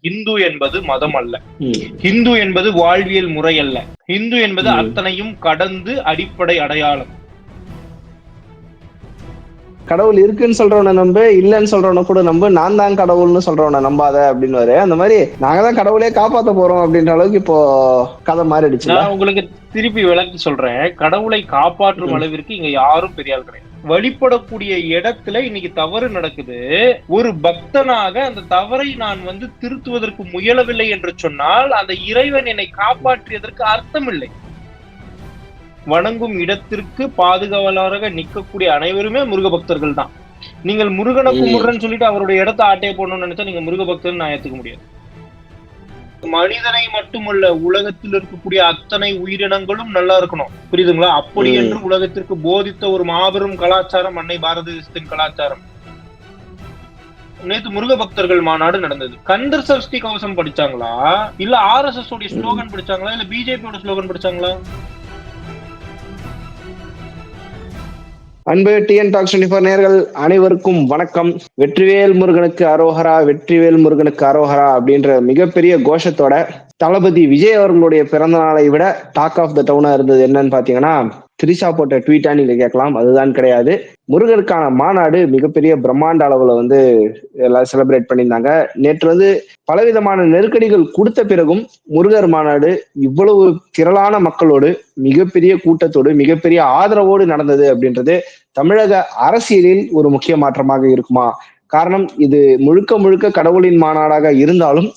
இந்து என்பது மதம் அல்ல. ம். இந்து என்பது வாழ்வியல் முறை அல்ல. இந்து என்பது. அத்தனையும் கடந்து அடிப்படை அடையாளம். கடவுள் இருக்குன்னு சொல்றவன நம்பு இல்லைன்னு சொல்றவன கூட நம்பு நான் தான் கடவுள்னு சொல்றவன நம்பாத அப்படின்னு அந்த மாதிரி நாங்க தான் கடவுளே காப்பாத்த போறோம் அப்படின்ற அளவுக்கு இப்போ கதை மாறிடுச்சு நான் உங்களுக்கு திருப்பி விளக்கி சொல்றேன். கடவுளை காப்பாற்றும். அளவிற்கு இங்க யாரும் பெரிய ஆள் கிடையாது. வழிபடக்கூடிய இடத்துல இன்னைக்கு தவறு நடக்குது. ஒரு பக்தனாக அந்த தவறை நான் வந்து திருத்துவதற்கு முயலவில்லை என்று சொன்னால் அந்த இறைவன் என்னை காப்பாற்றியதற்கு அர்த்தம் இல்லை வணங்கும் இடத்திற்கு பாதுகாவலராக நிற்கக்கூடிய அனைவருமே முருக பக்தர்கள் தான் நீங்கள் முருகனை. கும்பிடுறேன்னு சொல்லிட்டு அவருடைய இடத்த ஆட்டைய போடணும்னு நினைச்சா நீங்க முருக பக்தர்னு நான் ஏத்துக்க முடியாது. மனிதனை மட்டுமல்ல உலகத்தில் இருக்கக்கூடிய அத்தனை உயிரினங்களும் நல்லா இருக்கணும். புரியுதுங்களா? அப்படி. என்று உலகத்திற்கு போதித்த ஒரு மாபெரும் கலாச்சாரம் அன்னை பாரத தேசத்தின் கலாச்சாரம். நேத்து முருக பக்தர்கள் மாநாடு நடந்தது. கந்தர் சஷ்டி கவசம் படிச்சாங்களா? இல்ல ஆர் எஸ் எஸ் உடைய ஸ்லோகன் படிச்சாங்களா? இல்ல பிஜேபியோட ஸ்லோகன் படிச்சாங்களா? அன்பு டிஎன் டாக்ஸ் டுவெண்டி நேர்கள் அனைவருக்கும் வணக்கம். வெற்றிவேல் முருகனுக்கு அரோஹரா வெற்றிவேல் முருகனுக்கு அரோஹரா அப்படின்ற மிகப்பெரிய கோஷத்தோட தளபதி விஜய் அவர்களுடைய பிறந்த நாளை விட டாக் ஆஃப் த டவுனா இருந்தது என்னன்னு பாத்தீங்கன்னா திரிஷா போட்ட ட்வீட்டா நீங்க கேட்கலாம். அதுதான் கிடையாது. முருகருக்கான மாநாடு மிகப்பெரிய பிரம்மாண்ட அளவுல வந்து எல்லாம் செலிப்ரேட் பண்ணியிருந்தாங்க. நேற்று வந்து பலவிதமான நெருக்கடிகள் கொடுத்த பிறகும் முருகர் மாநாடு இவ்வளவு திரளான மக்களோடு மிகப்பெரிய கூட்டத்தோடு மிகப்பெரிய ஆதரவோடு நடந்தது அப்படின்றது தமிழக அரசியலில் ஒரு முக்கிய மாற்றமாக இருக்குமா? காரணம் இது முழுக்க முழுக்க கடவுளின் மாநாடாக இருந்தாலும்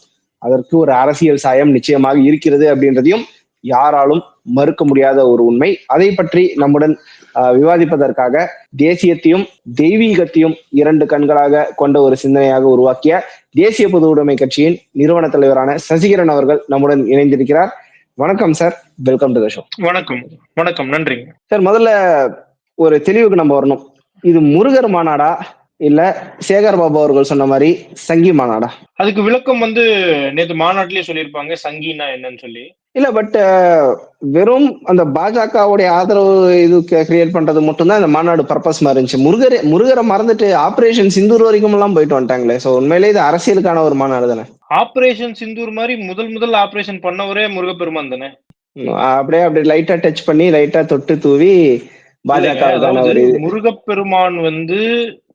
அதற்கு ஒரு அரசியல் சாயம் நிச்சயமாக இருக்கிறது அப்படின்றதையும் யாராலும் மறுக்க முடியாத ஒரு உண்மை. அதை பற்றி நம்முடன் விவாதிப்பதற்காக தேசியத்தையும் தெய்வீகத்தையும் இரண்டு கண்களாக கொண்ட ஒரு சிந்தனையாக உருவாக்கிய தேசிய பொது உடைமை கட்சியின் நிறுவன தலைவரான சசிகரன் அவர்கள் நம்முடன் இணைந்திருக்கிறார். வணக்கம் sir. Welcome to the show. வணக்கம். வணக்கம். நன்றிங்க. சார் முதல்ல ஒரு தெளிவுக்கு நம்ம வரணும். இது முருகர் மாநாடா? இல்ல சேகர் பாபு அவர்கள் சொன்ன மாதிரி சங்கி மாநாடா? அதுக்கு விளக்கம் வந்து நேத்து மாநாட்டிலேயே சொல்லியிருப்பாங்க சங்கினா என்னன்னு சொல்லி. இல்ல பட் வெறும் அந்த பாஜகவுடைய ஆதரவு இது கிரியேட் பண்றது மட்டும்தான் இந்த மாநாடு பர்பஸ் மாதிரி இருந்துச்சு. முருகரை முருகரை மறந்துட்டு ஆபரேஷன் சிந்தூர் வரைக்கும் எல்லாம் போயிட்டு வந்துட்டாங்களே. சோ உண்மையிலேயே இது அரசியலுக்கான ஒரு மாநாடு தானே? ஆபரேஷன் சிந்தூர் மாதிரி முதல் முதல் ஆபரேஷன் பண்ணவரே முருகப்பெருமான் தானே? அப்படியே அப்படியே லைட்டா டச் பண்ணி லைட்டா தொட்டு தூவி பாஜக முருகப்பெருமான் வந்து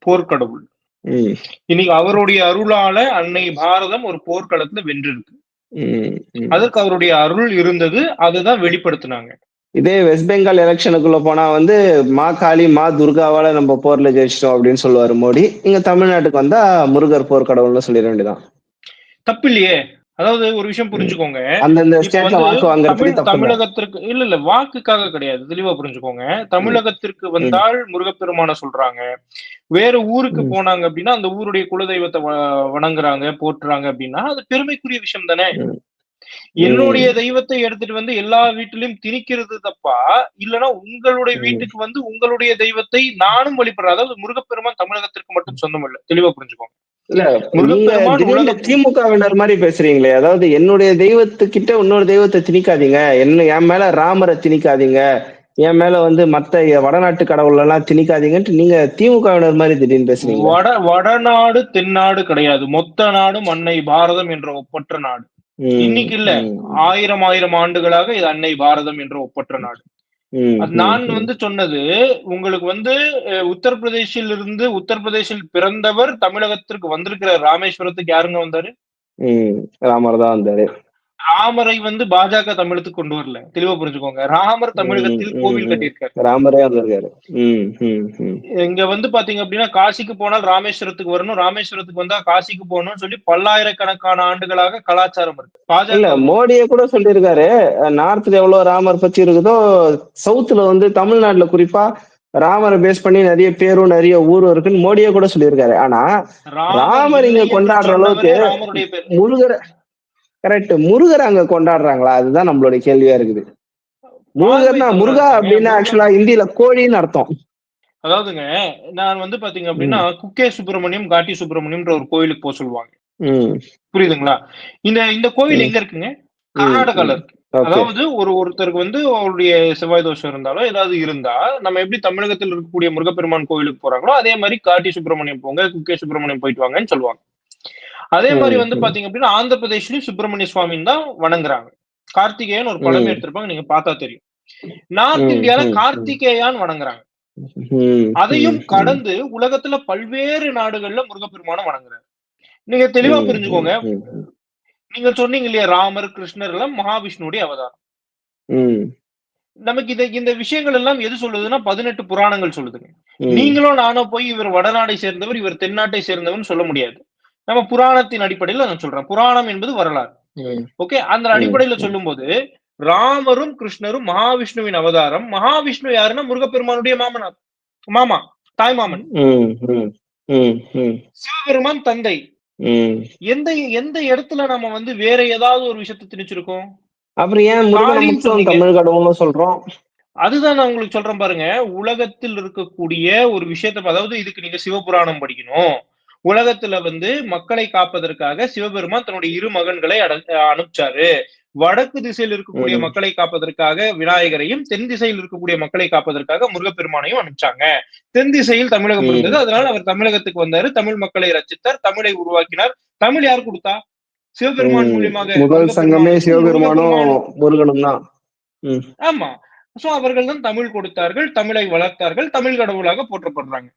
போர்க்கடவுள். இன்னைக்கு அவருடைய அருளால அன்னை பாரதம் ஒரு போர்க்களத்துல வென்றிருக்கு. அதற்கு அவருடைய அருள் இருந்தது அதுதான் வெளிப்படுத்தினாங்க. இதே வெஸ்ட் பெங்கால் எலெக்ஷனுக்குள்ள போனா வந்து மா காளி மா துர்காவால நம்ம போர்ல ஜெயிச்சிட்டோம் அப்படின்னு சொல்லுவாரு மோடி. இங்க தமிழ்நாட்டுக்கு வந்தா முருகர் போர் கடவுள்னு சொல்லிட வேண்டியதான் தப்பில்லையே. அதாவது ஒரு விஷயம் புரிஞ்சுக்கோங்க. தப்பு. தமிழகத்திற்கு இல்ல இல்ல வாக்குக்காக கிடையாது. தெளிவா புரிஞ்சுக்கோங்க. தமிழகத்திற்கு வந்தால் முருகப்பெருமான சொல்றாங்க. வேற ஊருக்கு. போனாங்க அப்படின்னா அந்த ஊருடைய குலதெய்வத்தை வணங்குறாங்க போற்றுறாங்க அப்படின்னா அது பெருமைக்குரிய விஷயம் தானே. என்னுடைய தெய்வத்தை எடுத்துட்டு வந்து எல்லா வீட்டிலும் திணிக்கிறது தப்பா? இல்லனா உங்களுடைய. வீட்டுக்கு வந்து உங்களுடைய தெய்வத்தை நானும் வழிபடுறேன். அதாவது முருகப்பெருமான் தமிழகத்திற்கு மட்டும் சொந்தம் இல்ல. தெளிவா புரிஞ்சுக்கோங்க. இல்ல திமுகவினர் மாதிரி பேசுறீங்களே. அதாவது என்னுடைய தெய்வத்துக்கிட்ட இன்னொரு தெய்வத்தை திணிக்காதீங்க. என்ன என் மேல ராமரை திணிக்காதீங்க. என் மேல வந்து மத்த வடநாட்டு கடவுள் எல்லாம் திணிக்காதீங்கன்ட்டு நீங்க திமுகவினர் மாதிரி திடீர்னு பேசுறீங்க. வட வடநாடு தென்னாடு கிடையாது. மொத்த நாடும் அன்னை பாரதம் என்ற ஒப்பற்ற நாடு. இன்னைக்கு இல்ல. ஆயிரம் ஆயிரம் ஆண்டுகளாக இது அன்னை பாரதம் என்ற ஒப்பற்ற நாடு. நான் வந்து சொன்னது உங்களுக்கு வந்து உத்தரப்பிரதேசில் இருந்து உத்தரப்பிரதேசில் பிறந்தவர் தமிழகத்திற்கு வந்திருக்கிற ராமேஸ்வரத்துக்கு யாருங்க வந்தாரு? ராமர் தான் வந்தாரு. ராமரை வந்து பாஜக தமிழகத்துக்கு கொண்டு வரல. தெளிவா புரிஞ்சுக்கோங்க. ராமர் தமிழகத்தில் கோவில். கட்டியிருக்காரு. ராமரே. இங்க வந்து பாத்தீங்க அப்படின்னா காசிக்கு போனால் ராமேஸ்வரத்துக்கு வரணும் ராமேஸ்வரத்துக்கு வந்தா காசிக்கு போகணும்னு சொல்லி பல்லாயிரக்கணக்கான ஆண்டுகளாக கலாச்சாரம் இருக்கு. பாஜக மோடியே கூட சொல்லியிருக்காரு நார்த்ல எவ்வளவு ராமர் பத்தி இருக்குதோ சவுத்துல வந்து தமிழ்நாட்டுல குறிப்பா ராமரை பேஸ் பண்ணி நிறைய பேரும் நிறைய ஊரும் இருக்குன்னு மோடியே கூட சொல்லியிருக்காரு. ஆனா ராமர் இங்க கொண்டாடுற அளவுக்கு முருகரை கரெக்ட் முருகர் அங்க கொண்டாடுறாங்களா? அதுதான் நம்மளுடைய கேள்வியா இருக்குது. முருகர்னா முருகா. அப்படின்னா ஆக்சுவலா ஹிந்தில கோழின்னு அர்த்தம். அதாவதுங்க நான் வந்து பாத்தீங்க அப்படின்னா குக்கே சுப்பிரமணியம் காட்டி சுப்பிரமணியம்ன்ற ஒரு கோயிலுக்கு போக சொல்லுவாங்க. புரியுதுங்களா? இந்த இந்த கோவில் ம். எங்க இருக்குங்க? கர்நாடகால இருக்கு. அதாவது ஒரு ஒருத்தருக்கு வந்து அவருடைய செவ்வாய் தோஷம் இருந்தாலோ ஏதாவது இருந்தா நம்ம எப்படி தமிழகத்தில் இருக்கக்கூடிய முருகப்பெருமான் கோயிலுக்கு போறாங்களோ அதே மாதிரி காட்டி சுப்பிரமணியம் போங்க குக்கே சுப்பிரமணியம் போயிட்டு வாங்கன்னு சொல்லுவாங்க. அதே மாதிரி வந்து. பாத்தீங்க அப்படின்னா ஆந்திர பிரதேஷ்லயும் சுப்பிரமணிய சுவாமின்னு தான் வணங்குறாங்க கார்த்திகேயன் ஒரு படம். எடுத்திருப்பாங்க நீங்க பார்த்தா தெரியும் நார்த் இந்தியால. கார்த்திகேயான் வணங்குறாங்க அதையும். கடந்து உலகத்துல பல்வேறு நாடுகள்ல முருகப்பெருமான வணங்குறாங்க நீங்க தெளிவா புரிஞ்சுக்கோங்க. நீங்க சொன்னீங்க இல்லையா ராமர் கிருஷ்ணர் எல்லாம் மகாவிஷ்ணுடைய அவதாரம் நமக்கு இத இந்த விஷயங்கள் எல்லாம் எது சொல்லுதுன்னா பதினெட்டு புராணங்கள் சொல்லுதுங்க. நீங்களும் நானும் போய் இவர் வடநாடை சேர்ந்தவர் இவர் தென்னாட்டை சேர்ந்தவர்னு சொல்ல முடியாது நம்ம புராணத்தின் அடிப்படையில நான் சொல்றேன். புராணம் என்பது வரலாறு. ஓகே அந்த அடிப்படையில ம். சொல்லும்போது ராமரும் கிருஷ்ணரும் மகாவிஷ்ணுவின் அவதாரம். மகாவிஷ்ணு யாருன்னா? முருகப்பெருமானுடைய மாமனார் மாமா தாய் மாமன் சிவபெருமான் தந்தை. எந்த எந்த இடத்துல நம்ம வந்து வேற ஏதாவது ஒரு விஷயத்தை திணிச்சிருக்கோம்? ஏன். தமிழ் கடவுள்னு சொல்றோம்? அதுதான் நான் உங்களுக்கு சொல்றேன் பாருங்க. உலகத்தில் இருக்கக்கூடிய ஒரு விஷயத்த அதாவது இதுக்கு நீங்க சிவபுராணம் படிக்கணும். உலகத்துல வந்து மக்களை காப்பதற்காக சிவபெருமான் தன்னுடைய இரு மகன்களை அட- அனுப்பிச்சாரு. வடக்கு திசையில் இருக்கக்கூடிய. மக்களை காப்பதற்காக விநாயகரையும் தென் திசையில் இருக்கக்கூடிய மக்களை காப்பதற்காக முருகப்பெருமானையும் அனுப்பிச்சாங்க. தென் திசையில் தமிழகம். இருந்தது. அதனால அவர் தமிழகத்துக்கு வந்தாரு. தமிழ் மக்களை ரச்சித்தார் தமிழை உருவாக்கினார். தமிழ் யார் கொடுத்தா? சிவபெருமான். மூலியமாக முதல் சங்கமே சிவபெருமானும் முருகனும் தான். ஆமா. சோ அவர்கள் தான் தமிழ் கொடுத்தார்கள். தமிழை வளர்த்தார்கள். தமிழ் கடவுளாக போற்றப்படுறாங்க.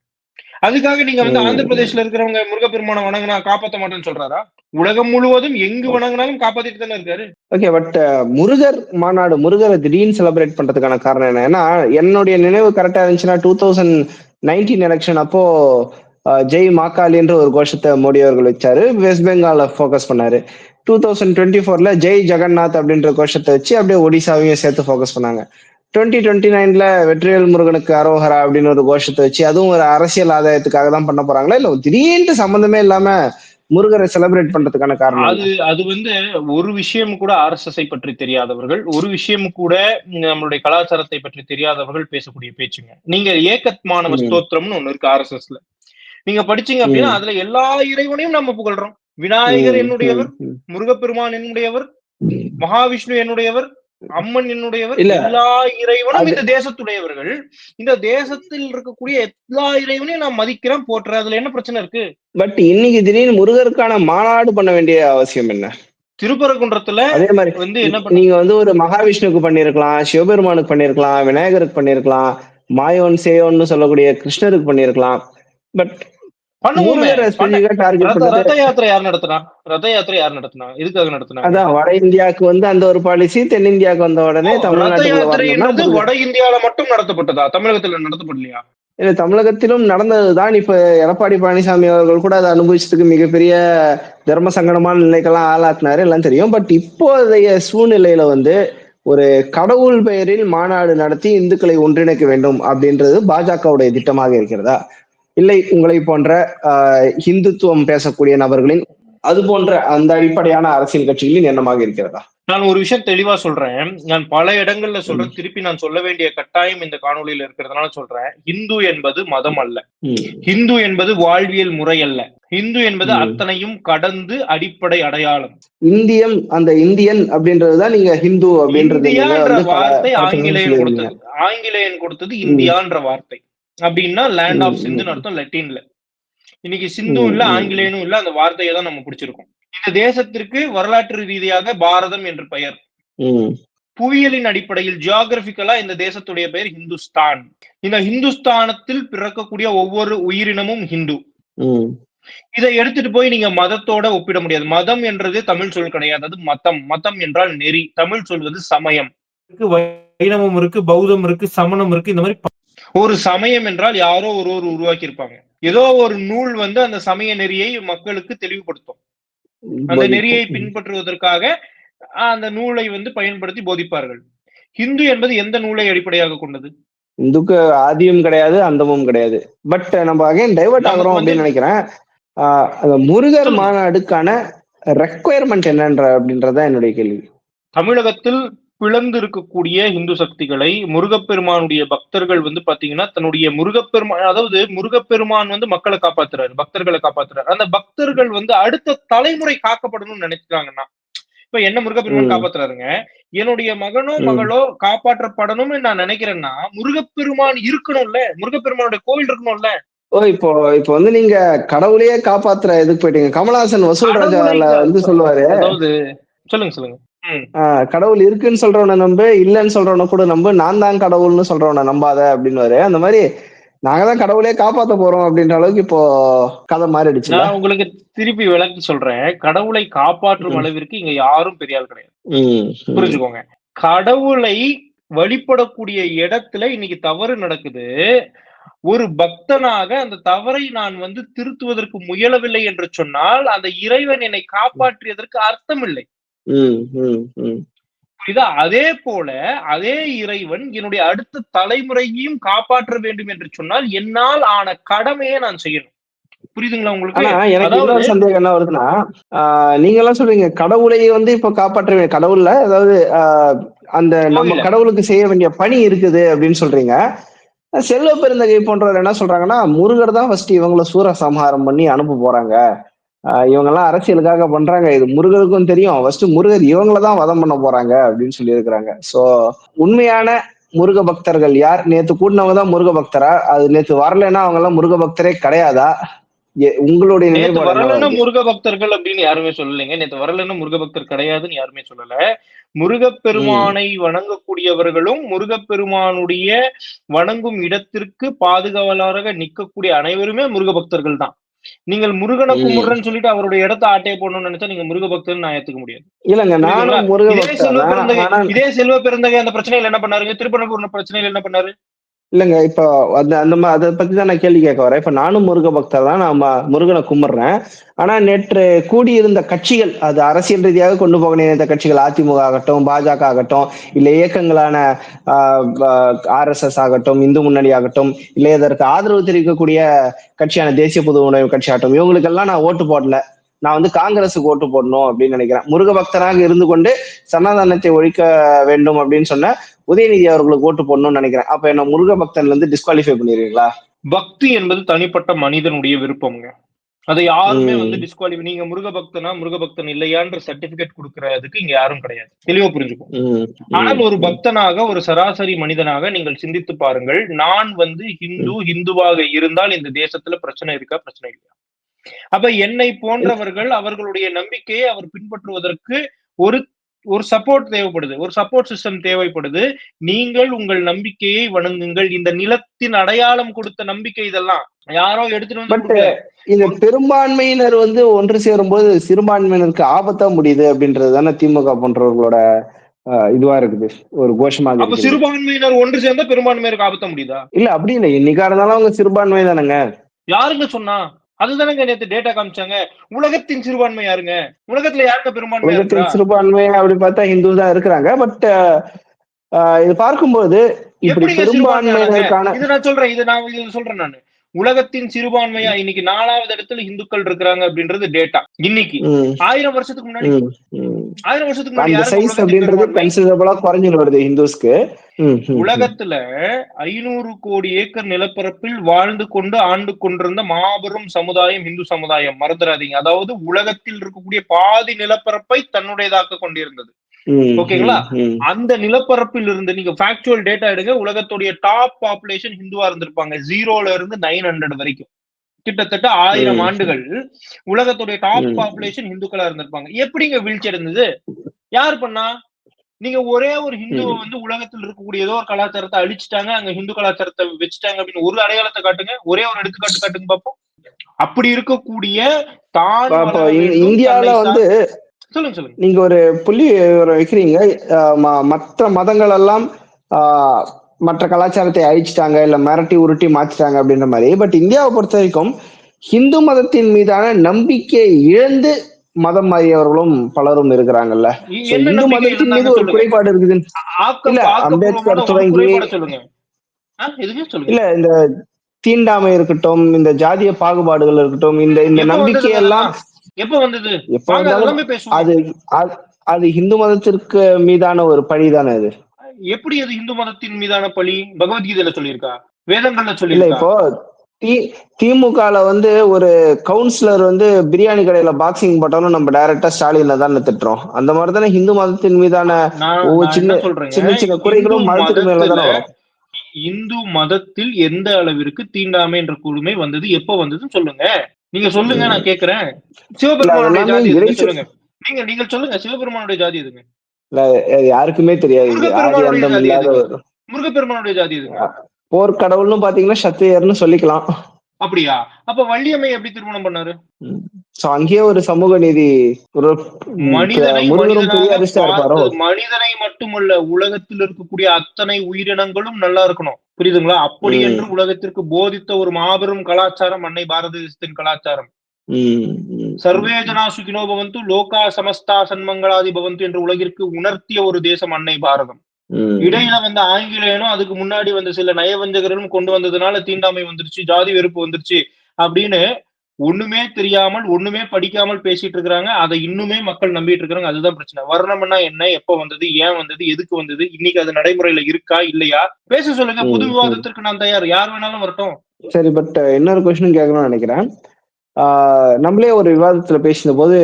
அதுக்காக நீங்க வந்து. ஆந்திர பிரதேஷ்ல இருக்கிறவங்க முருகப்பெருமானை வணங்கினா காப்பாத்த மாட்டேன்னு சொல்றாரா? உலகம் முழுவதும் எங்கு வணங்கினாலும் காப்பாத்திட்டு தானே இருக்காரு? ஓகே பட் முருகர் மாநாடு முருகரை திடீர்னு செலிப்ரேட் பண்றதுக்கான காரணம் என்ன? ஏன்னா என்னுடைய நினைவு கரெக்டா இருந்துச்சுன்னா டூ தௌசண்ட் நைன்டீன் எலெக்ஷன் அப்போ அஹ், ஜெய் மாக்காளின்ற ஒரு கோஷத்தை மோடி அவர்கள் வச்சாரு. வெஸ்ட் பெங்கால ஃபோக்கஸ் பண்ணாரு. டூ தௌசண்ட் டுவெண்ட்டி ஃபோர்ல ஜெய் ஜெகநாத் அப்படின்ற கோஷத்தை வச்சு அப்படியே ஒடிசாவையும் சேர்த்து ஃபோக்கஸ் பண்ணாங்க. டுவெண்ட்டி டுவெண்ட்டி நைன்ல வெற்றிவேல் முருகனுக்கு அரோஹரா அப்படின்னு ஒரு கோஷத்தை வச்சு அதுவும் ஒரு அரசியல் ஆதாயத்துக்காக தான் பண்ண போறாங்களா இல்ல திடீர்னு சம்பந்தமே இல்லாம முருகரை செலிப்ரேட் பண்றதுக்கான காரணம்? அது அது வந்து ஒரு விஷயம் கூட ஆர்எஸ்எஸ் பற்றி தெரியாதவர்கள் ஒரு விஷயம் கூட நம்மளுடைய கலாச்சாரத்தை பற்றி தெரியாதவர்கள் பேசக்கூடிய பேச்சுங்க நீங்க ஏகத்மானவ ம். ஸ்தோத்திரம்னு ஒண்ணு இருக்கு ஆர்எஸ்எஸ்ல நீங்க படிச்சீங்க அப்படின்னா. அதுல எல்லா இறைவனையும் நம்ம புகழ்றோம் விநாயகர் என்னுடையவர். முருகப்பெருமான் என்னுடையவர். மகாவிஷ்ணு என்னுடையவர் அம்மன் என்னுடையவர். எல்லா இறைவனும் இந்த தேசத்துடையவர்கள். இந்த தேசத்தில் இருக்கக்கூடிய எல்லா இறைவனையும் நான் மதிக்கிறேன் போட்டுறேன் அதுல என்ன பிரச்சனை இருக்கு? பட் இன்னைக்கு திடீர்னு முருகருக்கான மாநாடு பண்ண வேண்டிய அவசியம் என்ன? திருப்பரங்குன்றத்துல அதே மாதிரி வந்து என்ன நீங்க வந்து ஒரு மகாவிஷ்ணுக்கு பண்ணிருக்கலாம் சிவபெருமானுக்கு பண்ணிருக்கலாம் விநாயகருக்கு பண்ணிருக்கலாம் மாயோன் சேயோன்னு சொல்லக்கூடிய கிருஷ்ணருக்கு பண்ணிருக்கலாம். பட் ரத யாத்திரை யார் நடத்தினா? ரத யாத்திரை யார் நடத்தினா? நடத்தினாங்க அதான் வட இந்தியாவுக்கு வந்து அந்த ஒரு பாலிசி தென்னிந்தியாவுக்கு வந்த உடனே வரணும்னா வட இந்தியால மட்டும் நடத்தப்பட்டதா? தமிழகத்துல நடத்தப்படலையா? இல்ல தமிழகத்திலும் நடந்ததுதான். இப்ப எடப்பாடி பழனிசாமி அவர்கள் கூட அதை அனுபவிச்சதுக்கு மிகப்பெரிய தர்ம சங்கடமான நிலைக்கெல்லாம் ஆளாக்குனாரு எல்லாம் தெரியும். பட் இப்போதைய சூழ்நிலையில வந்து ஒரு கடவுள் பெயரில் மாநாடு நடத்தி இந்துக்களை ஒன்றிணைக்க வேண்டும் அப்படின்றது பாஜகவுடைய திட்டமாக இருக்கிறதா? இல்லை உங்களை போன்ற இந்துத்துவம் பேசக்கூடிய நபர்களின் அது போன்ற அந்த அடிப்படையான அரசியல் கட்சிகளின் எண்ணமாக இருக்கிறதா? நான் ஒரு விஷயம் தெளிவா சொல்றேன். நான் பல இடங்கள்ல சொல்றேன் திருப்பி நான் சொல்ல வேண்டிய கட்டாயம் இந்த காணொளியில இருக்கிறதுனால சொல்றேன். இந்து என்பது மதம் அல்ல. இந்து என்பது வாழ்வியல் முறை அல்ல. இந்து என்பது. அத்தனையும் கடந்து அடிப்படை அடையாளம். இந்தியம் அந்த இந்தியன் அப்படின்றதுதான் நீங்க ஹிந்து அப்படின்றது வார்த்தை ஆங்கிலேயன். கொடுத்தது. ஆங்கிலேயன் கொடுத்தது இந்தியான்ற வார்த்தை. அப்படின்னா லேண்ட் ஆஃப் சிந்துன்னு. அர்த்தம் லெட்டின்ல இன்னைக்கு சிந்து ம், இல்ல. ஆங்கிலேயனும் இல்ல அந்த வார்த்தையை தான் நம்ம பிடிச்சிருக்கோம். இந்த தேசத்திற்கு வரலாற்று ரீதியாக பாரதம் என்று பெயர். ம், புவியியலின் அடிப்படையில் ஜியாகிரபிக்கலா இந்த தேசத்துடைய பெயர் ஹிந்துஸ்தான். இந்த ஹிந்துஸ்தானத்தில் பிறக்கக்கூடிய ஒவ்வொரு உயிரினமும் ஹிந்து. ம், இதை எடுத்துட்டு போய் நீங்க மதத்தோட ஒப்பிட முடியாது. மதம் என்றது தமிழ் சொல் கிடையாது. அது மதம். மதம் என்றால் நெறி. தமிழ் சொல்வது சமயம். இருக்கு வைணவம் இருக்கு பௌத்தம் இருக்கு சமணம் இருக்கு இந்த மாதிரி ஒரு சமயம் என்றால் யாரோ ஒருவர் உருவாக்கி இருப்பாங்க ஏதோ ஒரு நூல் வந்து அந்த சமய நெறியை மக்களுக்கு தெளிவுபடுத்தும். அந்த நெறியை பின்பற்றுவதற்காக அந்த நூலை வந்து பயன்படுத்தி போதிப்பார்கள். ஹிந்து என்பது எந்த நூலை அடிப்படையாக கொண்டது? இந்துக்கு ஆதியும் கிடையாது அந்தமும் கிடையாது. பட் நம்ம அகைன் டைவர்ட் ஆகுறோம் அப்படின்னு நினைக்கிறேன். முருகர். மாநாடுக்கான ரெக்குயர்மெண்ட் என்னன்ற அப்படின்றத என்னுடைய கேள்வி. தமிழகத்தில் பிளந்து இருக்கக்கூடிய இந்து சக்திகளை முருகப்பெருமானுடைய பக்தர்கள் வந்து பாத்தீங்கன்னா தன்னுடைய முருகப்பெருமான் அதாவது முருகப்பெருமான் வந்து மக்களை காப்பாத்துறாரு பக்தர்களை காப்பாத்துறாரு. அந்த பக்தர்கள் வந்து அடுத்த தலைமுறை காக்கப்படணும்னு நினைக்கிறாங்கன்னா இப்ப என்ன முருகப்பெருமான். காப்பாத்துறாருங்க? என்னுடைய மகனோ. மகளோ காப்பாற்றப்படணும்னு நான் நினைக்கிறேன்னா முருகப்பெருமான் இருக்கணும்ல? முருகப்பெருமானுடைய கோவில் இருக்கணும்ல? ஓ இப்போ இப்போ வந்து நீங்க கடவுளையே காப்பாத்துற இதுக்கு போயிட்டீங்க. கமலஹாசன் வசூல் ராஜால வந்து சொல்லுவாரு. அதாவது சொல்லுங்க சொல்லுங்க. கடவுள் இருக்குன்னு சொல்றவன நம்பு இல்லைன்னு சொல்றவன கூட நம்பு. நான் தான் கடவுள்னு சொல்றவன நம்பாத அப்படின்னு அந்த மாதிரி நாங்க தான் கடவுளே காப்பாத்த போறோம் அப்படின்ற அளவுக்கு இப்போ கதை மாறிடுச்சுல நான் உங்களுக்கு திருப்பி விளக்கி சொல்றேன். கடவுளை காப்பாற்றும். அளவிற்கு இங்க யாரும் பெரிய ஆள் கிடையாது. புரிஞ்சுக்கோங்க. கடவுளை வழிபடக்கூடிய இடத்துல இன்னைக்கு தவறு நடக்குது. ஒரு பக்தனாக அந்த தவறை நான் வந்து திருத்துவதற்கு முயலவில்லை என்று சொன்னால் அந்த இறைவன் என்னை காப்பாற்றியதற்கு அர்த்தம் இல்லை. புரியுதா? அதே போல அதே இறைவன் என்னுடைய அடுத்த தலைமுறையையும் காப்பாற்ற வேண்டும் என்று சொன்னால் என்னால் ஆன கடமையை நான் செய்யணும். புரியுதுங்களா உங்களுக்கு? எனக்கு சந்தேகம் என்ன வருதுன்னா ஆஹ் நீங்க எல்லாம் சொல்றீங்க கடவுளை வந்து இப்ப காப்பாற்ற வேண்டிய கடவுள்ல அதாவது அந்த நம்ம. கடவுளுக்கு செய்ய வேண்டிய பணி இருக்குது அப்படின்னு சொல்றீங்க. செல்வ பெருந்தகை போன்றவர் என்ன சொல்றாங்கன்னா முருகர் தான் ஃபர்ஸ்ட் இவங்கள சூர சம்ஹாரம் பண்ணி அனுப்ப போறாங்க. இவங்க எல்லாம் அரசியலுக்காக பண்றாங்க. இது முருகருக்கும் தெரியும். ஃபர்ஸ்ட் முருகர் இவங்கள தான் வதம் பண்ண போறாங்க அப்படின்னு சொல்லி இருக்கிறாங்க சோ உண்மையான முருக பக்தர்கள் யார்? நேத்து கூட்டினவங்க தான் முருக பக்தரா? அது நேத்து வரலைன்னா அவங்க எல்லாம் முருக பக்தரே கிடையாதா? உங்களுடைய வரலன்னா? முருக பக்தர்கள் அப்படின்னு யாருமே சொல்லலைங்க. நேத்து வரலன்னா முருக பக்தர் கிடையாதுன்னு யாருமே சொல்லல. முருகப்பெருமானை வணங்கக்கூடியவர்களும் முருகப்பெருமானுடைய வணங்கும் இடத்திற்கு பாதுகாவலராக நிற்கக்கூடிய அனைவருமே முருக பக்தர்கள் தான். நீங்கள் முருகனை. கும்பிடுறேன்னு சொல்லிட்டு அவருடைய இடத்த ஆட்டைய போடணும்னு நினைச்சா நீங்க முருக பக்தர்னு நான் ஏத்துக்க முடியாது இல்லங்க? நானும் முருக இதே பக்தர் செல்வ. பிறந்தகை இதே செல்வ பிறந்தகை அந்த பிரச்சனையில என்ன பண்ணாருங்க திருப்பணப்பூர் பிரச்சனையில என்ன பண்ணாரு இல்லங்க இப்போ அந்த அந்த மாதிரி அதை பற்றி தான் நான் கேள்வி கேட்க வரேன். இப்ப நானும் முருக பக்தர் தான் நான் முருகனை கும்பிடுறேன். ஆனா நேற்று கூடியிருந்த கட்சிகள் அது அரசியல் ரீதியாக கொண்டு போக நினைத்த கட்சிகள் அதிமுக ஆகட்டும் பாஜக ஆகட்டும் இல்லை இயக்கங்களான ஆர்எஸ்எஸ் ஆகட்டும் இந்து முன்னணி ஆகட்டும் இல்லை இதற்கு ஆதரவு தெரிவிக்கக்கூடிய கட்சியான தேசிய பொது உணவு கட்சி ஆகட்டும் இவங்களுக்கெல்லாம் நான் ஓட்டு போடல. நான் வந்து காங்கிரஸுக்கு ஓட்டு போடணும் அப்படின்னு நினைக்கிறேன். முருக பக்தராக இருந்து கொண்டு சனாதனத்தை ஒழிக்க வேண்டும் அப்படின்னு சொன்ன உதயநிதி அவர்களுக்கு ஓட்டு போடணும்னு நினைக்கிறேன். அப்ப என்ன முருக பக்தன்ல இருந்து டிஸ்குவாலிஃபை பண்ணிடுவீங்களா? பக்தி என்பது தனிப்பட்ட மனிதனுடைய விருப்பம்ங்க. அதை யாருமே. வந்து டிஸ்குவாலிஃபை நீங்க முருக பக்தனா முருக பக்தன் இல்லையான்ற சர்டிபிகேட் கொடுக்கறதுக்கு இங்க யாரும் கிடையாது. தெளிவா புரிஞ்சுக்கும் ஆனால் ஒரு பக்தனாக ஒரு சராசரி மனிதனாக நீங்கள் சிந்தித்து பாருங்கள் நான் வந்து ஹிந்து ஹிந்துவாக இருந்தால் இந்த தேசத்துல பிரச்சனை இருக்கா பிரச்சனை இல்லையா? அப்ப என்னை போன்றவர்கள் அவர்களுடைய நம்பிக்கையை அவர் பின்பற்றுவதற்கு ஒரு ஒரு சப்போர்ட் தேவைப்படுது. ஒரு சப்போர்ட் சிஸ்டம் தேவைப்படுது. நீங்கள் உங்கள் நம்பிக்கையை வணங்குங்கள். இந்த நிலத்தின் அடையாளம் கொடுத்த நம்பிக்கை இதெல்லாம். யாரோ எடுத்துட்டு வந்து. இந்த பெரும்பான்மையினர் வந்து ஒன்று சேரும்போது சிறுபான்மையினருக்கு ஆபத்தா முடியுது அப்படின்றது தானே திமுக போன்றவர்களோட இதுவா இருக்குது. ஒரு கோஷமாக அப்ப இருக்குது. சிறுபான்மையினர் ஒன்று சேர்ந்தா பெரும்பான்மையருக்கு ஆபத்த முடியுதா? இல்ல அப்படி இல்லை. இன்னைக்கா இருந்தாலும் அவங்க சிறுபான்மை தானேங்க யாருங்க சொன்னா? அதுதானங்க நேத்து டேட்டா காமிச்சாங்க. உலகத்தின் சிறுபான்மை யாருங்க? உலகத்துல யாருங்க பெரும்பான்மை இருக்கா உலகத்தில் சிறுபான்மை அப்படி பார்த்தா ஹிந்து தான் இருக்கிறாங்க. பட் இது பார்க்கும்போது இப்படி? பெரும்பான்மையினருக்கான இது நான் சொல்றேன் இது நான் இது சொல்றேன் நானு. உலகத்தின் சிறுபான்மையா இன்னைக்கு நாலாவது இடத்துல இந்துக்கள் இருக்கிறாங்க அப்படின்றது டேட்டா இன்னைக்கு ஆயிரம் வருஷத்துக்கு முன்னாடி. ஆயிரம் வருஷத்துக்கு முன்னாடி குறைஞ்சிட்டு வருது ம். உலகத்துல ஐநூறு கோடி ஏக்கர் நிலப்பரப்பில் வாழ்ந்து கொண்டு ஆண்டு கொண்டிருந்த மாபெரும் சமுதாயம் இந்து சமுதாயம். மறந்துடாதீங்க. அதாவது உலகத்தில் இருக்கக்கூடிய பாதி நிலப்பரப்பை தன்னுடையதாக்க கொண்டிருந்தது. ஓகேங்களா? அந்த நிலப்பரப்பில் இருந்து நீங்க ஃபேக்சுவல் டேட்டா எடுங்க. உலகத்துடைய டாப் பாப்புலேஷன் ஹிந்துவா இருந்திருப்பாங்க. ஜீரோல இருந்து நைன் ஹண்ட்ரட் வரைக்கும். கிட்டத்தட்ட ஆயிரம். ஆண்டுகள் உலகத்துடைய டாப். பாப்புலேஷன் ஹிந்துக்களா இருந்திருப்பாங்க. எப்படிங்க வீழ்ச்சி அடைந்தது? யார் பண்ணா? நீங்க ஒரே ஒரு ஹிந்துவை. வந்து உலகத்தில் இருக்கக்கூடிய ஏதோ ஒரு கலாச்சாரத்தை அழிச்சிட்டாங்க அங்க ஹிந்து கலாச்சாரத்தை வச்சுட்டாங்க அப்படின்னு ஒரு அடையாளத்தை காட்டுங்க. ஒரே ஒரு எடுத்துக்காட்டு காட்டுங்க பாப்போம். அப்படி இருக்கக்கூடிய தான் இந்தியால வந்து சொல்லுங்க சொல்லுங்க. நீங்க ஒரு புள்ளி வைக்கிறீங்க. மற்ற மதங்கள் எல்லாம் மற்ற கலாச்சாரத்தை அழிச்சிட்டாங்க இல்ல மிரட்டி உருட்டி மாத்திட்டாங்க அப்படின்ற மாதிரி. பட் இந்தியாவை பொறுத்த வரைக்கும் ஹிந்து மதத்தின் மீதான நம்பிக்கை இழந்து மதம் மாறியவர்களும் பலரும் இருக்கிறாங்கல்ல. இந்து மதத்தின் மீது ஒரு குறைபாடு இருக்குது இல்ல, அம்பேத்கர் தொடங்கி- இல்ல இந்த தீண்டாமை இருக்கட்டும் இந்த ஜாதிய பாகுபாடுகள் இருக்கட்டும் இந்த இந்த எப்ப எப்ப வந்தது? அது அது- இந்து மதத்திற்கு மீதான ஒரு பழி தானே அது? எப்படி அது இந்து மதத்தின் மீதான பழி? பகவத்கீதையில சொல்லியிருக்கா? வேதங்கள்ல சொல்லியிருக்கா? இப்போ தி திமுகல வந்து ஒரு கவுன்சிலர் வந்து பிரியாணி கடையில பாக்ஸிங் போட்டாலும் நம்ம டைரக்டா ஸ்டாலின்ல தானே திட்டுறோம் அந்த மாதிரி தானே ஹிந்து மதத்தின் மீதான சின்ன சின்ன சின்ன இந்து குறைகளும் மதத்துக்கு மேல தானே மதத்துல வரும். இந்து மதத்தில் எந்த அளவிற்கு தீண்டாமை என்ற கொடுமை வந்தது? எப்ப வந்ததுன்னு சொல்லுங்க. நீங்க சொல்லுங்க நான் கேக்குறேன். சிவபெருமானுடைய ஜாதி. சொல்லுங்க. நீங்க நீங்க சொல்லுங்க சிவபெருமானுடைய ஜாதி எதுங்க? யாருக்குமே தெரியாது. முருகப்பெருமானுடைய ஜாதி எதுங்க? எதுங்க? போர்க்கடவுள்னு பாத்தீங்கன்னா சத்திரியர்னு சொல்லிக்கலாம். அப்படியா? அப்ப வள்ளியம்மை எப்படி திருமணம் பண்ணாரு? சோ அங்கேயே ஒரு சமூக நீதி மனிதனை மட்டுமல்ல உலகத்தில் இருக்கக்கூடிய அத்தனை உயிரினங்களும் நல்லா இருக்கணும் புரியுதுங்களா அப்படி. என்று உலகத்திற்கு போதித்த ஒரு மாபெரும் கலாச்சாரம் அன்னை பாரத தேசத்தின் கலாச்சாரம் ம், ம். சர்வே ஜனா சுகினோ பவந்து லோகா சமஸ்தா சன்மங்களாதி பவந்து என்று உலகிற்கு உணர்த்திய ஒரு தேசம் அன்னை பாரதம். இடையில வந்த ஆங்கிலேயனும் அதுக்கு முன்னாடி வந்த சில நயவஞ்சகர்களும் கொண்டு வந்ததுனால தீண்டாமை வந்துருச்சு ஜாதி வெறுப்பு வந்துருச்சு அப்படின்னு ஒண்ணுமே தெரியாமல் ஒண்ணுமே படிக்காமல் பேசிட்டு இருக்கிறாங்க. அதை இன்னுமே மக்கள் நம்பிட்டு இருக்காங்க அதுதான் பிரச்சனை. வர்ணம்னா என்ன? எப்ப வந்தது? ஏன் வந்தது? எதுக்கு வந்தது? இன்னைக்கு அது நடைமுறையில இருக்கா? இல்லையா? பேச சொல்லுங்க. பொது. விவாதத்திற்கு நான் தயார். யார் வேணாலும் வரட்டும். சரி பட் இன்னொரு கொஸ்டின் கேட்கணும்னு நினைக்கிறேன். நம்மளே ஒரு விவாதத்துல பேசின போது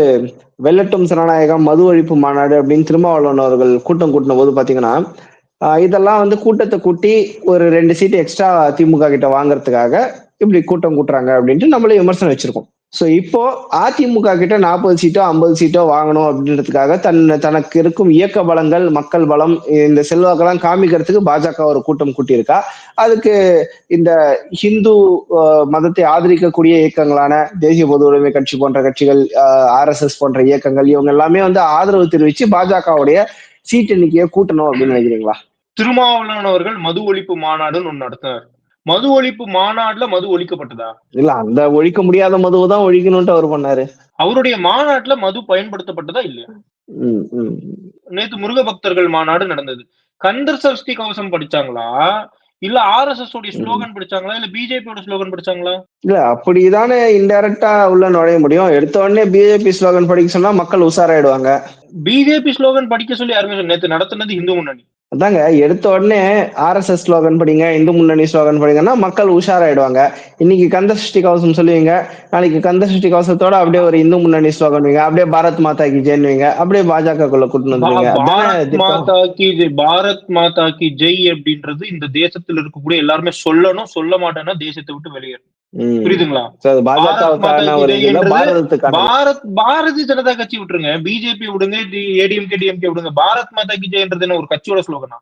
வெள்ளட்டும் சனநாயகம் மது ஒழிப்பு மாநாடு அப்படின்னு திருமாவளவன் அவர்கள் கூட்டம் கூட்டின போது பாத்தீங்கன்னா இதெல்லாம் வந்து கூட்டத்தை கூட்டி ஒரு ரெண்டு சீட்டு எக்ஸ்ட்ரா திமுக கிட்ட வாங்குறதுக்காக இப்படி கூட்டம் கூட்டுறாங்க அப்படின்ட்டு நம்மளே விமர்சனம் வச்சிருக்கோம். ஸோ இப்போ அதிமுக கிட்ட நாற்பது சீட்டோ ஐம்பது சீட்டோ வாங்கணும் அப்படின்றதுக்காக தன் தனக்கு இருக்கும் இயக்க பலங்கள் மக்கள் பலம் இந்த செல்வாக்கெல்லாம் காமிக்கிறதுக்கு பாஜக ஒரு கூட்டம் கூட்டியிருக்கா. அதுக்கு இந்த ஹிந்து மதத்தை ஆதரிக்கக்கூடிய இயக்கங்களான தேசிய பொது உடைமை கட்சி போன்ற கட்சிகள் ஆர்எஸ்எஸ் போன்ற இயக்கங்கள் இவங்க எல்லாமே வந்து ஆதரவு தெரிவிச்சு பாஜகவுடைய சீட் எண்ணிக்கையை கூட்டணும் அப்படின்னு நினைக்கிறீங்களா? திருமாவளவன் அவர்கள் மது ஒழிப்பு மாநாடுன்னு ஒன்று நடத்தினார். மது ஒழிப்பு மாநாடுல மது ஒழிக்கப்பட்டதா? இல்ல அந்த ஒழிக்க முடியாத மதுவை தான் ஒழிக்கணும்ட்டு அவர் பண்ணாரு. அவருடைய மாநாட்டுல மது பயன்படுத்தப்பட்டதா இல்லையா. நேத்து முருக பக்தர்கள் மாநாடு நடந்தது. கந்தர் சஷ்டி கவசம் படிச்சாங்களா? இல்ல ஆர் எஸ் எஸ் உடைய ஸ்லோகன் படிச்சாங்களா? இல்ல பிஜேபியோட ஸ்லோகன் படிச்சாங்களா? இல்ல அப்படிதானே இன்டைரக்டா உள்ள நுழைய முடியும். எடுத்த உடனே பிஜேபி ஸ்லோகன் படிக்க சொன்னா மக்கள் உஷாராயிடுவாங்க. பிஜேபி ஸ்லோகன் படிக்க சொல்லி யாருமே. நேத்து நடத்துனது இந்து முன்னணி. அதாங்க எடுத்த உடனே ஆர்எஸ்எஸ் ஸ்லோகன் படிங்க இந்து முன்னணி ஸ்லோகன் படிங்கன்னா மக்கள் உஷாராயிடுவாங்க இன்னைக்கு கந்த சஷ்டி கவசம் சொல்லுவீங்க நாளைக்கு கந்த சஷ்டி கவசத்தோட அப்படியே ஒரு இந்து முன்னணி ஸ்லோகன் வைங்க அப்படியே பாரத் மாதா கி ஜெயின்வீங்க அப்படியே பாஜக குள்ள கூட்டு வந்துருவீங்க பாரத்? மாதா கி ஜெய் அப்படின்றது இந்த தேசத்தில் இருக்கக்கூடிய எல்லாருமே சொல்லணும் சொல்ல மாட்டேன்னா தேசத்தை விட்டு வெளியேறும் ம். புரியுதுங்களா? பாரத் பாரதிய ஜனதா கட்சி விட்டுருங்க. பிஜேபி விடுங்க ஏடிஎம்கே டிஎம்கே விடுங்க. பாரத் மாதா கி ஜெயன்றது ஒரு கட்சியோட ஸ்லோகனா.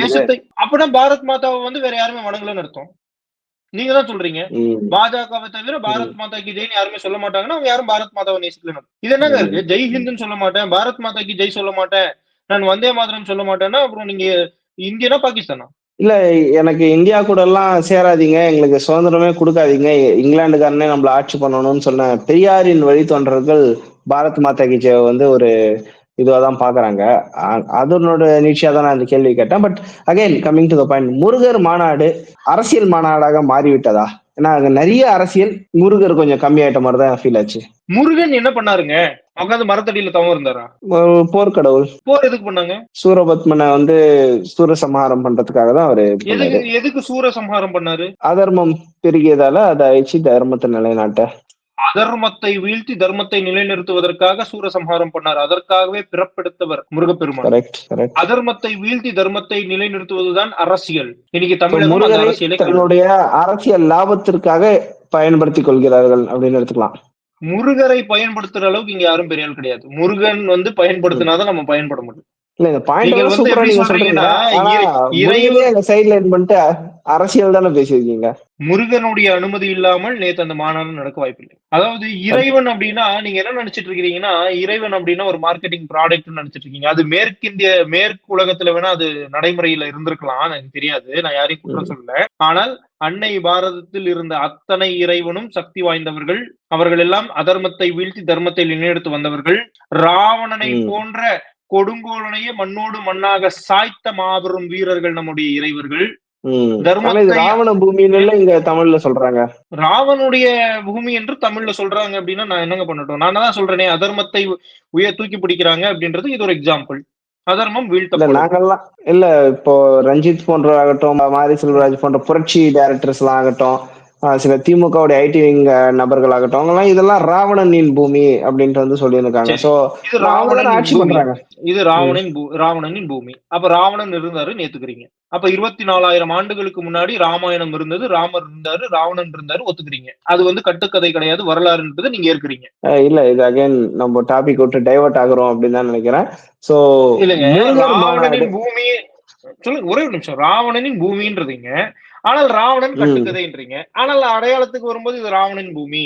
தேசத்தை அப்படின்னா பாரத் மாதாவை வந்து வேற யாருமே வணங்கலன்னு அர்த்தம். நீங்க தான் சொல்றீங்க. பாஜகவை தவிர பாரத் மாதா கி ஜெய்னு யாருமே சொல்ல மாட்டாங்கன்னா அவங்க யாரும் பாரத் மாதாவை நேசிக்கலன்னு அர்த்தம். இது என்னங்க இருக்கு? ஜெய் ஹிந்துன்னு சொல்ல மாட்டேன் பாரத் மாதா கி ஜெய் சொல்ல மாட்டேன் நான் வந்தே மாதரம் சொல்ல மாட்டேன்னா அப்புறம் நீங்க இந்தியனா பாகிஸ்தானா? இல்ல எனக்கு இந்தியா கூட எல்லாம் சேராதீங்க. எங்களுக்கு சுதந்திரமே கொடுக்காதீங்க. இங்கிலாந்துக்காரனே நம்மள ஆட்சி பண்ணணும்னு சொன்ன பெரியாரின் வழித்தோன்றர்கள் பாரத் மாதா கி ஜெய வந்து ஒரு இதுவாக தான் பாக்குறாங்க. அ- அதனோட நீட்சியா தான் நான் இந்த கேள்வி கேட்டேன். But again coming to the point Murugar மாநாடு அரசியல் மாநாடாக மாறிவிட்டதா? ஏன்னா அங்க நிறைய அரசியல் முருகர் கொஞ்சம் கம்மியாயிட்ட மாதிரி தான் ஃபீல் ஆச்சு. முருகன் என்ன பண்ணாருங்க? உட்காந்து மரத்தடியில தவம் இருந்தாரா போர்க்கடவுள். போர் எதுக்கு பண்ணாங்க? சூரபத்மனை வந்து சூரசம்ஹாரம் பண்றதுக்காக தான் அவரு. எதுக்கு எதுக்கு சூர சம்ஹாரம் பண்ணாரு? அதர்மம் பெருகியதால அதை அழிச்சு தர்மத்தை நிலைநாட்ட. அதர்மத்தை வீழ்த்தி தர்மத்தை நிலைநிறுத்துவதற்காக சூரசம்ஹாரம் பண்ணார். அதற்காகவே பிறப்பெடுத்தவர் முருகப்பெருமான். அதர்மத்தை வீழ்த்தி தர்மத்தை நிலைநிறுத்துவதுதான் அரசியல். இன்னைக்கு முருகரை அரசியலை. தன்னுடைய அரசியல் லாபத்திற்காக பயன்படுத்திக் கொள்கிறார்கள் அப்படின்னு எடுத்துக்கலாம். முருகரை பயன்படுத்துற அளவுக்கு இங்க யாரும் பெரிய ஆள் கிடையாது. முருகன் வந்து பயன்படுத்தினாதான் நம்ம பயன்பட முடியும். இல்ல இந்த பாயிண்ட் அரசியல் தானே பேசியிருக்கீங்க? முருகனுடைய அனுமதி இல்லாமல் நேத்து அந்த மாநாடு நடக்க வாய்ப்பில்லை. அதாவது இறைவன் அப்படின்னா நீங்க என்ன நினைச்சிட்டு இருக்கீங்கன்னா இறைவன் அப்படின்னா ஒரு மார்க்கெட்டிங் ப்ராடக்ட் நினைச்சிட்டு இருக்கீங்க. அது மேற்கிந்திய மேற்கு உலகத்துல வேணா அது நடைமுறையில இருந்திருக்கலாம் எனக்கு தெரியாது. நான் யாரையும் குற்றம் சொல்லல. ஆனால் அன்னை பாரதத்தில் இருந்த அத்தனை இறைவனும் சக்தி வாய்ந்தவர்கள் அவர்கள் எல்லாம் அதர்மத்தை வீழ்த்தி தர்மத்தை நிலைநிறுத்து வந்தவர்கள் ராவணனை. போன்ற கொடுங்கோலனையே மண்ணோடு மண்ணாக சாய்த்த மாபெரும் வீரர்கள் நம்முடைய இறைவர்கள். ராவண பூமின்னு இங்க தமிழ்ல சொல்றாங்க. ராவனுடைய பூமி என்று தமிழ்ல சொல்றாங்க அப்படின்னா நான் என்னங்க பண்ணட்டும்? நான் தான் சொல்றேனே அதர்மத்தை உயர் தூக்கி பிடிக்கிறாங்க அப்படின்றது இது ஒரு எக்ஸாம்பிள் அதர்மம் வீழ்த்தப்படும். நாங்கெல்லாம் இல்ல இப்போ ரஞ்சித் போன்ற ஆகட்டும் மாரி செல்வராஜ் போன்ற புரட்சி டைரக்டர்ஸ் எல்லாம் ஆகட்டும் சில திமுகவுடைய ஐடி விங் நபர்களாகட்டும் அவங்கலாம் இதெல்லாம் ராவணனின் பூமி அப்படின்ட்டு வந்து சொல்லியிருக்காங்க. சோ ராவணனின் ஆட்சி பண்றாங்க. இது ராவணன் ராவணனின் பூமி. அப்ப ராவணன் இருந்தாரு ஏத்துக்கிறீங்க அப்ப இருபத்தி நாலாயிரம் ஆண்டுகளுக்கு முன்னாடி ராமாயணம் இருந்தது ராமர் இருந்தாரு ராவணன் இருந்தாரு ஒத்துக்கிறீங்க. அது வந்து கட்டுக்கதை கிடையாது வரலாறுன்றது நீங்க ஏற்கிறீங்க. இல்ல இது அகைன் நம்ம டாபிக் விட்டு டைவர்ட் ஆகுறோம் அப்படின்னு தான் நினைக்கிறேன். சோ இல்லைங்க ராவணனின் பூமி சொல்லுங்க ஒரே ஒரு நிமிஷம். ராவணனின் பூமின்றதீங்க ஆனால் ராவணன். கட்டுக்கதைன்றீங்க. ஆனால் அடையாளத்துக்கு வரும்போது இது ராவணன் பூமி.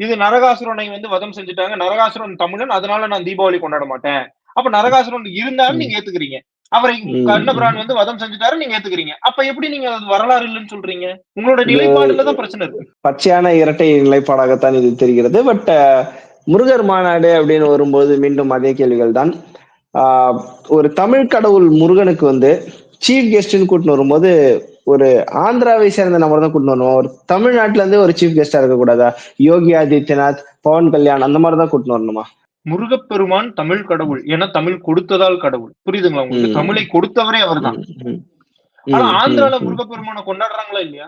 இது நரகாசுரனை வந்து வதம் செஞ்சுட்டாங்க. நரகாசுரன் தமிழன் அதனால நான் தீபாவளி கொண்டாட மாட்டேன். அப்ப நரகாசுரன் இருந்தாலும் நீங்க ஏத்துக்கிறீங்க. அவரை ம். கண்ணபிரான் வந்து வதம் செஞ்சுட்டாரு நீங்க ஏத்துக்கிறீங்க. அப்ப எப்படி நீங்க அது வரலாறு இல்லைன்னு சொல்றீங்க? உங்களோட நிலைப்பாடுல தான் பிரச்சனை இருக்கு. பச்சையான இரட்டை நிலைப்பாடாகத்தான் இது தெரிகிறது. பட் முருகர் மாநாடு அப்படின்னு வரும்போது மீண்டும் அதே கேள்விகள் தான். ஆஹ் ஒரு தமிழ் கடவுள் முருகனுக்கு வந்து சீஃப் கெஸ்ட்னு கூட்டின்னு வரும்போது ஒரு ஆந்திராவை சேர்ந்த நபர் தான் கூட்டின்னு வரணும் ஒரு தமிழ்நாட்டுல இருந்து ஒரு சீஃப் கெஸ்டா இருக்க கூடாதா யோகி ஆதித்யநாத் பவன் கல்யாண் அந்த மாதிரி தான் கூட்டின்னு வரணுமா? முருகப்பெருமான் தமிழ் கடவுள். ஏன்னா தமிழ் கொடுத்ததால் கடவுள். புரியுதுங்களா உங்களுக்கு. தமிழை கொடுத்தவரே அவர்தான். ம், ம். ஆனா ஆந்திரால முருகப்பெருமானை கொண்டாடுறாங்களா இல்லையா.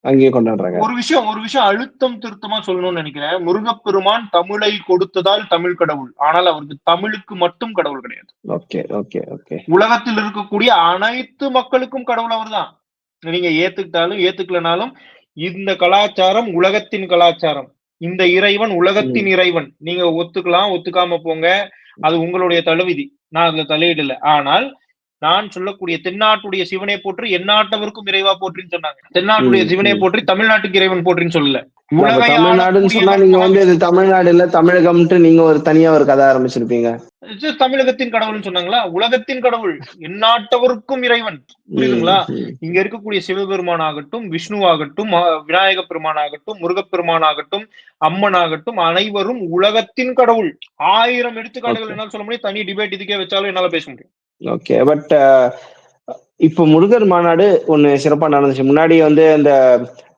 அங்கேயே கொண்டாடுறாங்க. ஒரு விஷயம் ஒரு விஷயம் அழுத்தம் திருத்தமா சொல்லணும்னு நினைக்கிறேன். முருகப்பெருமான் தமிழை கொடுத்ததால் தமிழ் கடவுள். ஆனால் அவருக்கு தமிழுக்கு மட்டும் கடவுள் கிடையாது. Okay okay okay. உலகத்தில் இருக்கக்கூடிய அனைத்து மக்களுக்கும் கடவுள் அவர்தான். நீங்க ஏத்துக்கிட்டாலும் ஏத்துக்கலனாலும் இந்த கலாச்சாரம் உலகத்தின் கலாச்சாரம். இந்த இறைவன் உலகத்தின் இறைவன். நீங்க ஒத்துக்கலாம் ஒத்துக்காம போங்க. அது உங்களுடைய தலைவிதி. நான் அதுல தலையிடல. ஆனால் நான் சொல்லக்கூடிய தென்னாட்டுடைய சிவனை போற்றி எந்நாட்டவருக்கும் இறைவா போற்றின்னு சொன்னாங்க தென்னாட்டுடைய சிவனை. போற்றி தமிழ்நாட்டுக்கு இறைவன் போற்றின்னு சொல்லல தமிழ்நாடுன்னு சொன்னா நீங்க வந்து இது தமிழ்நாடு இல்ல தமிழகம்ட்டு நீங்க ஒரு தனியா ஒரு கதை ஆரம்பிச்சிருப்பீங்க. தமிழகத்தின் கடவுள்னு சொன்னாங்களா? உலகத்தின் கடவுள் எந்நாட்டவருக்கும் இறைவன். புரியுதுங்களா. இங்க இருக்கக்கூடிய சிவபெருமான் ஆகட்டும் விஷ்ணு ஆகட்டும் விநாயக பெருமான் ஆகட்டும் முருகப்பெருமான் ஆகட்டும் அம்மன் ஆகட்டும் அனைவரும் உலகத்தின் கடவுள். ஆயிரம் எடுத்துக்காட்டுகள். என்னால சொல்ல முடியும். தனி டிபேட் இதுக்கே வச்சாலும் என்னால பேச முடியும். ஓகே பட் இப்போ முருகர் மாநாடு ஒண்ணு சிறப்பா நடந்துச்சு. முன்னாடி வந்து அந்த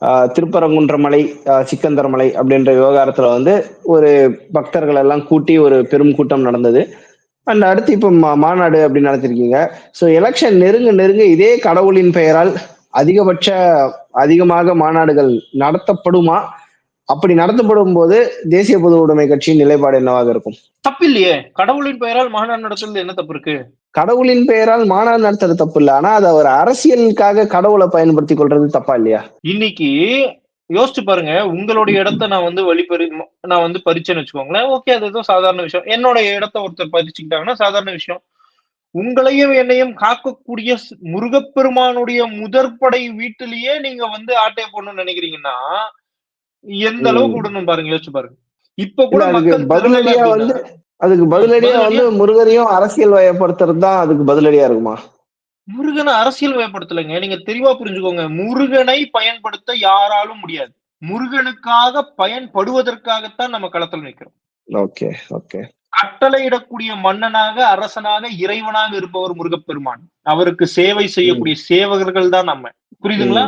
திருப்பரங்குன்றமலை சிக்கந்தரமலை சிக்கந்தர்மலை அப்படின்ற விவகாரத்துல வந்து ஒரு பக்தர்கள் எல்லாம் கூட்டி ஒரு பெரும் கூட்டம் நடந்தது. அண்ட் அடுத்து இப்போ மா- மாநாடு அப்படின்னு நடத்திருக்கீங்க. ஸோ எலெக்ஷன் நெருங்க நெருங்க இதே கடவுளின் பெயரால் அதிகபட்ச அதிகமாக மாநாடுகள் நடத்தப்படுமா? அப்படி நடத்தப்படும் போது தேசிய பொது உடைமை கட்சியின் நிலைப்பாடு என்னவாக இருக்கும்? தப்பு இல்லையே கடவுளின் பெயரால் மாநாடு நடத்துறது என்ன தப்பு இருக்கு? கடவுளின் பெயரால் மாநாடு நடத்துறது தப்பு இல்ல. ஆனா அதை ஒரு அரசியலுக்காக கடவுளை பயன்படுத்தி கொள்றது தப்பா இல்லையா? இன்னைக்கு யோசிச்சு பாருங்க. உங்களுடைய இடத்த நான் வந்து வழிபறி நான் வந்து பறிச்சேன்னு வச்சுக்கோங்களேன். ஓகே அது ஏதோ சாதாரண விஷயம். என்னோட இடத்த ஒருத்தர் பறிச்சுக்கிட்டாங்கன்னா சாதாரண விஷயம். உங்களையும் என்னையும் காக்கக்கூடிய முருகப்பெருமானுடைய முதற்படை வீட்டிலேயே நீங்க வந்து ஆட்டைய போடணும்னு நினைக்கிறீங்கன்னா எந்த அளவுக்கு. விடணும் பாருங்க யோசிச்சு பாருங்க. இப்ப கூட பதிலடியா வந்து அதுக்கு பதிலடியா? வந்து முருகரையும் அரசியல் வயப்படுத்துறது தான் அதுக்கு பதிலடியா இருக்குமா? முருகனை அரசியல் வயப்படுத்தலைங்க. நீங்க தெளிவா புரிஞ்சுக்கோங்க. முருகனை பயன்படுத்த யாராலும் முடியாது. முருகனுக்காக பயன்படுவதற்காகத்தான் நம்ம களத்தில் நிற்கிறோம். Okay okay. கட்டளையிடக்கூடிய மன்னனாக அரசனாக இறைவனாக இருப்பவர் முருகப்பெருமான். அவருக்கு சேவை செய்யக்கூடிய சேவகர்கள் தான் நம்ம. புரியுதுங்களா?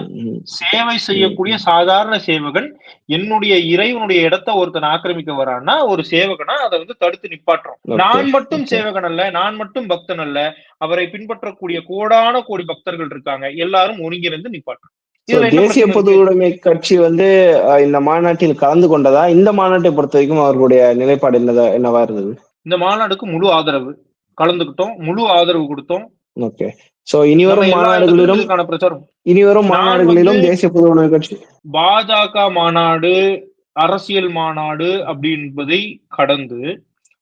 சேவை செய்யக்கூடிய சாதாரண சேவகன் என்னுடைய இறைவனுடைய இடத்த ஒருத்தன் ஆக்கிரமிக்க வரான்னா ஒரு சேவகனா அதை வந்து தடுத்து நிப்பாட்டுறோம். நான் மட்டும். சேவகன் அல்ல நான் மட்டும் பக்தன் அல்ல அவரை பின்பற்றக்கூடிய கோடான கோடி பக்தர்கள் இருக்காங்க எல்லாரும் ஒருங்கிணைந்து நிப்பாட்டுறோம். தேசிய பிரச்சனை பொது இருக்கு? உடைமை கட்சி வந்து இந்த மாநாட்டில் கலந்து கொண்டதா? இந்த மாநாட்டை பொறுத்த வரைக்கும் அவர்களுடைய நிலைப்பாடு என்னதா என்னவா இருந்தது? இந்த மாநாடுக்கு முழு ஆதரவு. கலந்துக்கிட்டோம் முழு ஆதரவு கொடுத்தோம். ஓகே. சோ இனி வரும் மாநாடுகளிலும் பிரச்சாரம். இனி வரும் மாநாடுகளிலும் தேசிய பொது உடைமை கட்சி பாஜக மாநாடு அரசியல் மாநாடு அப்படின்பதை கடந்து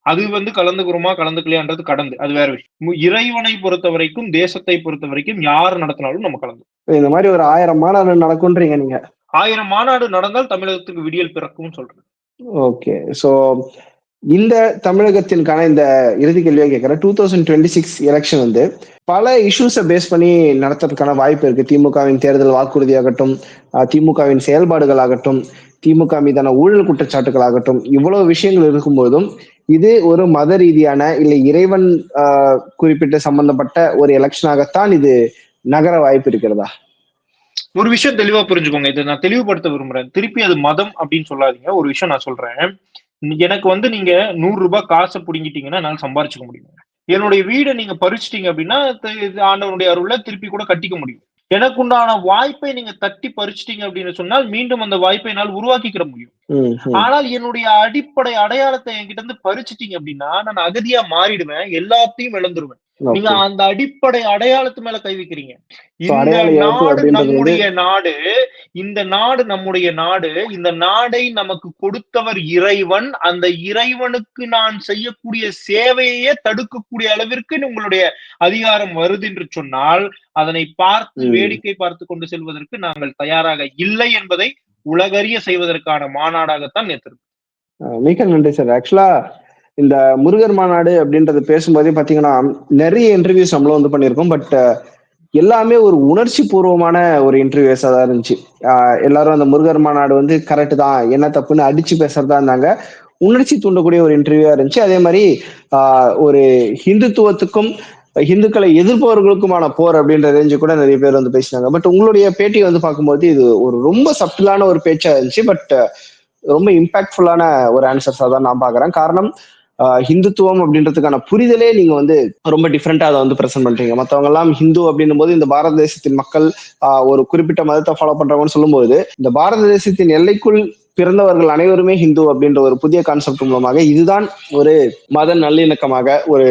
அது வந்து கலந்துக்கிறோமா கலந்துக்கலையான்றது கடந்து. அது வேற விஷயம். இறைவனை பொறுத்த வரைக்கும் தேசத்தை பொறுத்த வரைக்கும் யார் நடத்தினாலும் நம்ம கலந்து இந்த மாதிரி ஒரு ஆயிரம் மாநாடு நடக்கும்ன்றீங்க நீங்க. ஆயிரம் மாநாடு நடந்தால் தமிழகத்துக்கு விடியல் பிறக்கும் சொல்றேன். ஓகே. சோ இந்த தமிழகத்திற்கான இந்த இறுதி கேள்வியை கேட்கிறேன். Two thousand twenty six election வந்து பல இஷ்யூஸை பேஸ் பண்ணி நடத்துறதுக்கான வாய்ப்பு இருக்கு. திமுகவின் தேர்தல் வாக்குறுதியாகட்டும் திமுகவின் செயல்பாடுகளாகட்டும் திமுக மீதான ஊழல் குற்றச்சாட்டுகளாகட்டும் இவ்வளவு விஷயங்கள் இருக்கும்போதும் இது ஒரு மத ரீதியான இல்லை இறைவன் குறிப்பிட்ட சம்பந்தப்பட்ட ஒரு எலெக்ஷனாகத்தான் இது நகர வாய்ப்பு இருக்கிறதா? ஒரு விஷயம் தெளிவா புரிஞ்சுக்கோங்க. இதை நான் தெளிவுபடுத்த விரும்புறேன். திருப்பி அது மதம் அப்படின்னு சொல்லாதீங்க. ஒரு விஷயம் நான் சொல்றேன். எனக்கு வந்து நீங்க நூறு ரூபாய் காசை புடுங்கிட்டீங்கன்னா என்னால சம்பாரிச்சுக்க முடியும். என்னுடைய வீடை நீங்க பறிச்சிட்டீங்க அப்படின்னா ஆண்டவனுடைய அருள்ல திருப்பி கூட கட்டிக்க முடியும். எனக்குண்டான வாய்ப்பை நீங்க தட்டி பறிச்சிட்டீங்க அப்படின்னு சொன்னால் மீண்டும் அந்த வாய்ப்பை என்னால் உருவாக்கிக்கிற முடியும். ஆனால் என்னுடைய அடிப்படை அடையாளத்தை என்கிட்ட இருந்து பறிச்சிட்டீங்க அப்படின்னா நான் அகதியா மாறிடுவேன். எல்லாத்தையும் இழந்துருவேன். நீங்க. அந்த அடிப்படை அடையாளத்து மேல கை வைக்கிறீங்க இந்த நாடு நம்முடைய நாடு இந்த நாடு நம்முடைய நாடு இந்த நாடை நமக்கு கொடுத்தவர் இறைவன் அந்த இறைவனுக்கு நான் செய்யக்கூடிய சேவையே தடுக்கக்கூடிய அளவிற்கு உங்களுடைய அதிகாரம் வருது என்று சொன்னால் அதனை பார்த்து. வேடிக்கை பார்த்து கொண்டு செல்வதற்கு நாங்கள் தயாராக இல்லை என்பதை உலகறிய செய்வதற்கான மாநாடாகத்தான் நேற்று மிக்க நன்றி சார் ஆக்சுவலா இந்த முருகர் மாநாடு அப்படின்றது பேசும்போதே பாத்தீங்கன்னா நிறைய இன்டர்வியூஸ் நம்மளும் வந்து பண்ணியிருக்கோம். பட் எல்லாமே ஒரு உணர்ச்சி பூர்வமான ஒரு இன்டர்வியூஸா தான் இருந்துச்சு. அஹ் எல்லாரும் அந்த முருகர் மாநாடு வந்து கரெக்ட் தான் என்ன தப்புன்னு அடிச்சு பேசுறதா இருந்தாங்க. உணர்ச்சி தூண்டக்கூடிய ஒரு இன்டர்வியூவா இருந்துச்சு. அதே மாதிரி ஆஹ் ஒரு ஹிந்துத்துவத்துக்கும் ஹிந்துக்களை எதிர்ப்பவர்களுக்குமான போர் அப்படின்ற ரேஞ்சு கூட நிறைய பேர் வந்து பேசினாங்க. பட் உங்களுடைய பேட்டியை வந்து பார்க்கும்போது இது ஒரு ரொம்ப சப்டிலான ஒரு பேச்சா இருந்துச்சு. பட் ரொம்ப இம்பாக்ட்ஃபுல்லான ஒரு ஆன்சர்ஸா தான் நான் பாக்குறேன் காரணம் ஹிந்துத்துவம் அப்படின்றதுக்கான புரிதலே நீங்க வந்து ரொம்ப டிஃப்ரெண்டா அதை வந்து பிரசன்ட் பண்றீங்க. மத்தவங்க எல்லாம் ஹிந்து அப்படின்னும் போது இந்த பாரத தேசத்தின் மக்கள் ஆஹ் ஒரு குறிப்பிட்ட மதத்தை ஃபாலோ பண்றவங்கன்னு சொல்லும்போது இந்த பாரத தேசத்தின் எல்லைக்குள் பிறந்தவர்கள் அனைவருமே ஹிந்து அப்படின்ற ஒரு புதிய கான்செப்ட் மூலமாக இதுதான் ஒரு மத நல்லிணக்கமாக ஒரு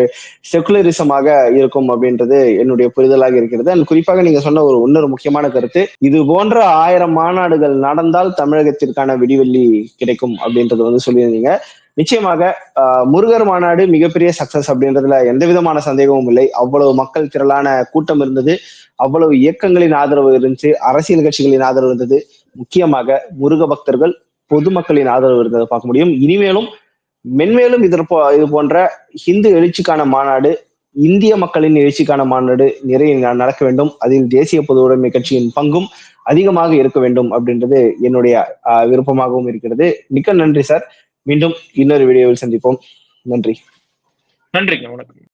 செகுலரிசமாக இருக்கும் அப்படின்றது என்னுடைய புரிதலாக இருக்கிறது. அண்ட் குறிப்பாக நீங்க சொன்ன ஒரு இன்னொரு முக்கியமான கருத்து இது போன்ற ஆயிரம் மாநாடுகள் நடந்தால் தமிழகத்திற்கான விடிவெள்ளி கிடைக்கும் அப்படின்றது வந்து சொல்லியிருந்தீங்க. நிச்சயமாக ஆஹ், முருகர் மாநாடு மிகப்பெரிய சக்சஸ் அப்படின்றதுல எந்த விதமான சந்தேகமும் இல்லை. அவ்வளவு மக்கள் திரளான கூட்டம் இருந்தது. அவ்வளவு இயக்கங்களின் ஆதரவு இருந்துச்சு. அரசியல் கட்சிகளின் ஆதரவு இருந்தது. முக்கியமாக முருக பக்தர்கள் பொதுமக்களின் ஆதரவு இருந்ததை பார்க்க முடியும். இனிமேலும் மென்மேலும் இதற்கு போ இது போன்ற ஹிந்து எழுச்சிக்கான மாநாடு இந்திய மக்களின் எழுச்சிக்கான மாநாடு நிறைய நடக்க வேண்டும். அதில் தேசிய பொது உடைமை கட்சியின் பங்கும் அதிகமாக இருக்க வேண்டும் அப்படின்றது என்னுடைய விருப்பமாகவும் இருக்கிறது. மிக்க நன்றி சார். மீண்டும் இன்னொரு வீடியோவில் சந்திப்போம். நன்றி. நன்றிங்க. வணக்கம்.